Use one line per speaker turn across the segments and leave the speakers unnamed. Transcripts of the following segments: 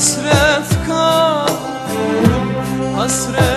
hasret kaldım Hasret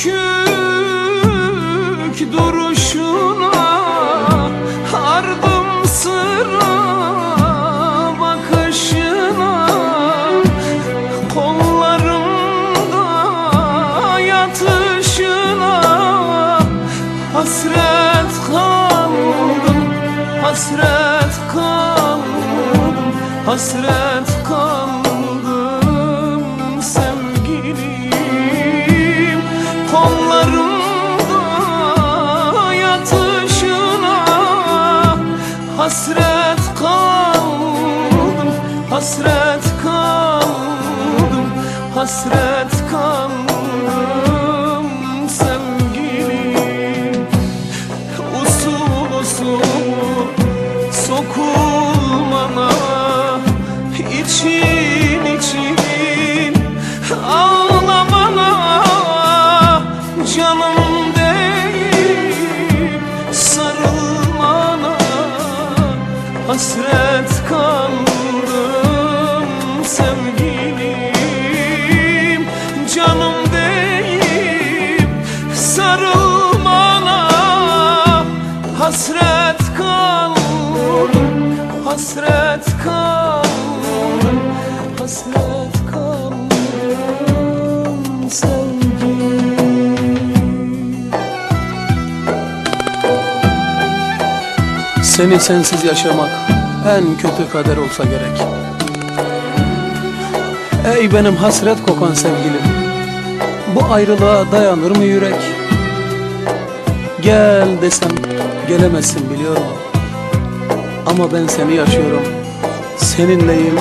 Bükük duruşuna Ardım sıra bakışına Kollarımda yatışına Hasret kaldım, hasret kaldım Hasret Hasret kaldım, hasret kaldım Hasret kaldım sevgilim. Usul usul sokulmana için hasret kaldım, hasret kaldım sevgilim.
Seni sensiz yaşamak en kötü kader olsa gerek. Ey benim hasret kokan sevgilim, bu ayrılığa dayanır mı yürek? Gel desem gelemezsin biliyorum. Ama ben seni yaşıyorum, seninleyim,